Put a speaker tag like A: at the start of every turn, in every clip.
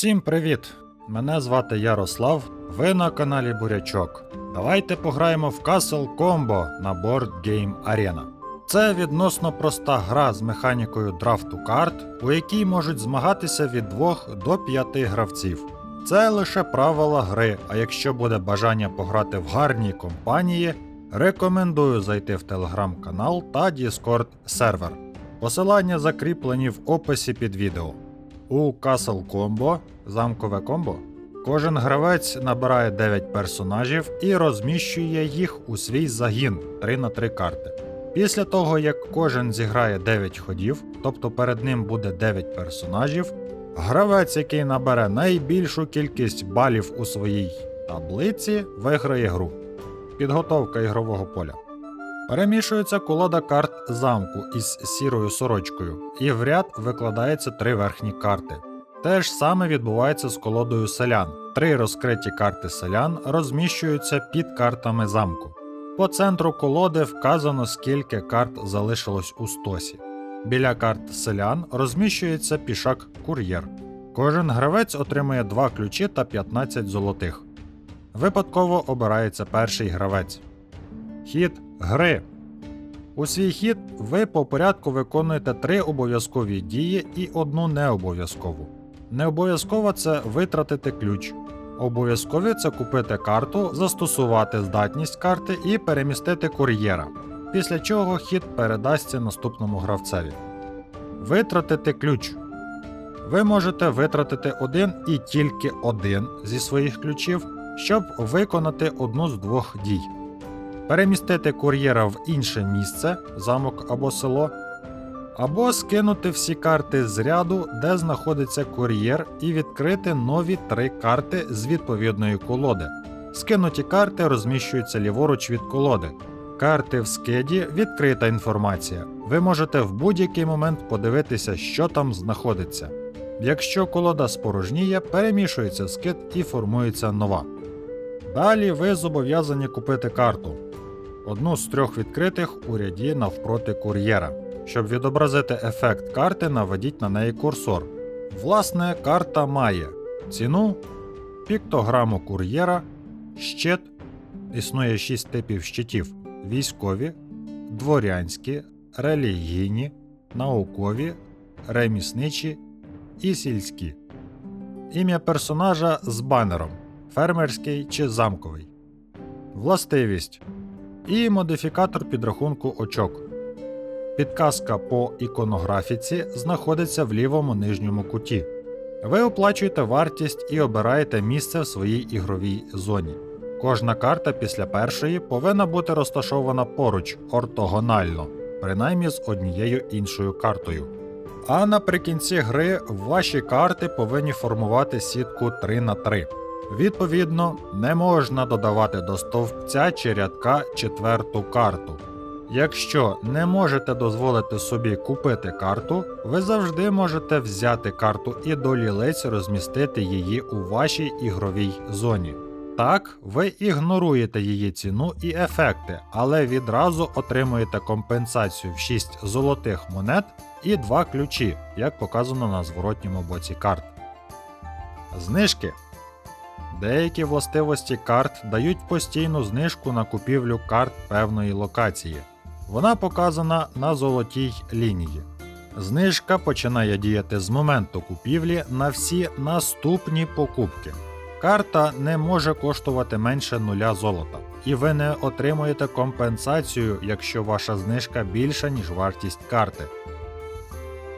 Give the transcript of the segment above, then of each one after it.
A: Всім привіт! Мене звати Ярослав. Ви на каналі Бурячок. Давайте пограємо в Castle Combo на Board Game Arena. Це відносно проста гра з механікою драфту карт, у якій можуть змагатися від 2 до 5 гравців. Це лише правила гри, а якщо буде бажання пограти в гарній компанії, рекомендую зайти в телеграм-канал та Discord сервер. Посилання закріплені в описі під відео. У Castle Combo, замкове комбо, кожен гравець набирає 9 персонажів і розміщує їх у свій загін 3 на 3 карти. Після того, як кожен зіграє 9 ходів, тобто перед ним буде 9 персонажів, гравець, який набере найбільшу кількість балів у своїй таблиці, виграє гру. Підготовка ігрового поля. Перемішується колода карт замку із сірою сорочкою, і в ряд викладається три верхні карти. Те ж саме відбувається з колодою селян. Три розкриті карти селян розміщуються під картами замку. По центру колоди вказано, скільки карт залишилось у стосі. Біля карт селян розміщується пішак кур'єр. Кожен гравець отримує 2 ключі та 15 золотих. Випадково обирається перший гравець. Хід гри. У свій хід ви по порядку виконуєте три обов'язкові дії і одну необов'язкову. Необов'язково це витратити ключ. Обов'язкові це купити карту, застосувати здатність карти і перемістити кур'єра, після чого хід передасться наступному гравцеві. Витратити ключ. Ви можете витратити один і тільки один зі своїх ключів, щоб виконати одну з двох дій перемістити кур'єра в інше місце, замок або село, або скинути всі карти з ряду, де знаходиться кур'єр, і відкрити нові три карти з відповідної колоди. Скинуті карти розміщуються ліворуч від колоди. Карти в скиді відкрита інформація. Ви можете в будь-який момент подивитися, що там знаходиться. Якщо колода спорожніє, перемішується скид і формується нова. Далі ви зобов'язані купити карту одну з трьох відкритих у ряді навпроти кур'єра. Щоб відобразити ефект карти, наведіть на неї курсор. Власне, карта має ціну, піктограму кур'єра, щит. Існує 6 типів щитів: військові, дворянські, релігійні, наукові, ремісничі і сільські. Ім'я персонажа з банером фермерський чи замковий. Властивість і модифікатор підрахунку очок. Підказка по іконографіці знаходиться в лівому нижньому куті. Ви оплачуєте вартість і обираєте місце в своїй ігровій зоні. Кожна карта після першої повинна бути розташована поруч ортогонально, принаймні з однією іншою картою. А наприкінці гри ваші карти повинні формувати сітку 3 на 3 Відповідно, не можна додавати до стовпця чи рядка четверту карту. Якщо не можете дозволити собі купити карту, ви завжди можете взяти карту і до лілиць розмістити її у вашій ігровій зоні. Так, ви ігноруєте її ціну і ефекти, але відразу отримуєте компенсацію в 6 золотих монет і 2 ключі, як показано на зворотньому боці карт. Знижки Деякі властивості карт дають постійну знижку на купівлю карт певної локації. Вона показана на золотій лінії. Знижка починає діяти з моменту купівлі на всі наступні покупки. Карта не може коштувати менше нуля золота, і ви не отримуєте компенсацію, якщо ваша знижка більша, ніж вартість карти.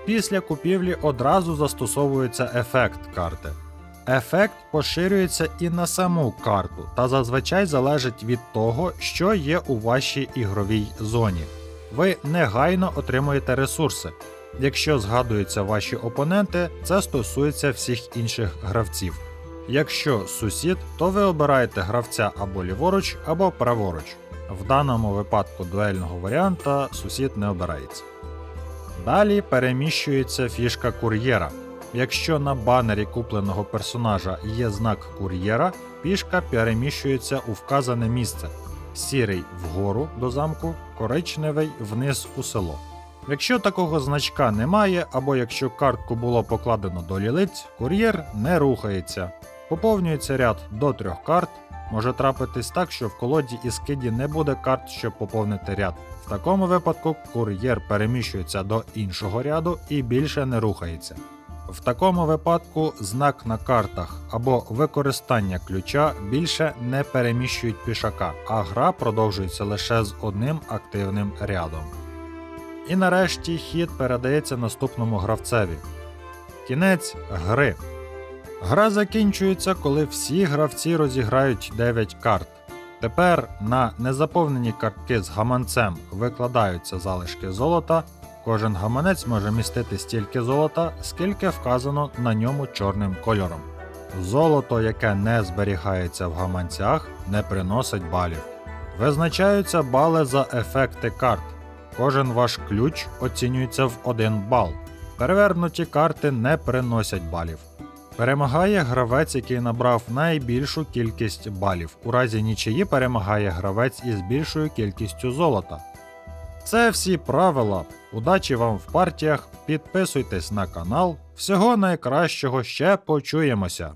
A: Після купівлі одразу застосовується ефект карти. Ефект поширюється і на саму карту та зазвичай залежить від того, що є у вашій ігровій зоні. Ви негайно отримуєте ресурси. Якщо згадуються ваші опоненти, це стосується всіх інших гравців. Якщо сусід, то ви обираєте гравця або ліворуч, або праворуч. В даному випадку дуельного варіанта сусід не обирається. Далі переміщується фішка кур'єра. Якщо на банері купленого персонажа є знак кур'єра, пішка переміщується у вказане місце: сірий вгору до замку, коричневий вниз у село. Якщо такого значка немає, або якщо картку було покладено до лілиць, кур'єр не рухається. Поповнюється ряд до трьох карт. Може трапитись так, що в колоді і скиді не буде карт, щоб поповнити ряд. В такому випадку кур'єр переміщується до іншого ряду і більше не рухається. В такому випадку знак на картах або використання ключа більше не переміщують пішака, а гра продовжується лише з одним активним рядом. І нарешті хід передається наступному гравцеві. Кінець гри. Гра закінчується, коли всі гравці розіграють 9 карт. Тепер на незаповнені картки з гаманцем викладаються залишки золота. Кожен гаманець може містити стільки золота, скільки вказано на ньому чорним кольором. Золото, яке не зберігається в гаманцях, не приносить балів. Визначаються бали за ефекти карт. Кожен ваш ключ оцінюється в 1 бал. Перевернуті карти не приносять балів. Перемагає гравець, який набрав найбільшу кількість балів. У разі нічиї перемагає гравець із більшою кількістю золота. Це всі правила. Удачі вам в партіях. Підписуйтесь на канал. Всього найкращого ще почуємося.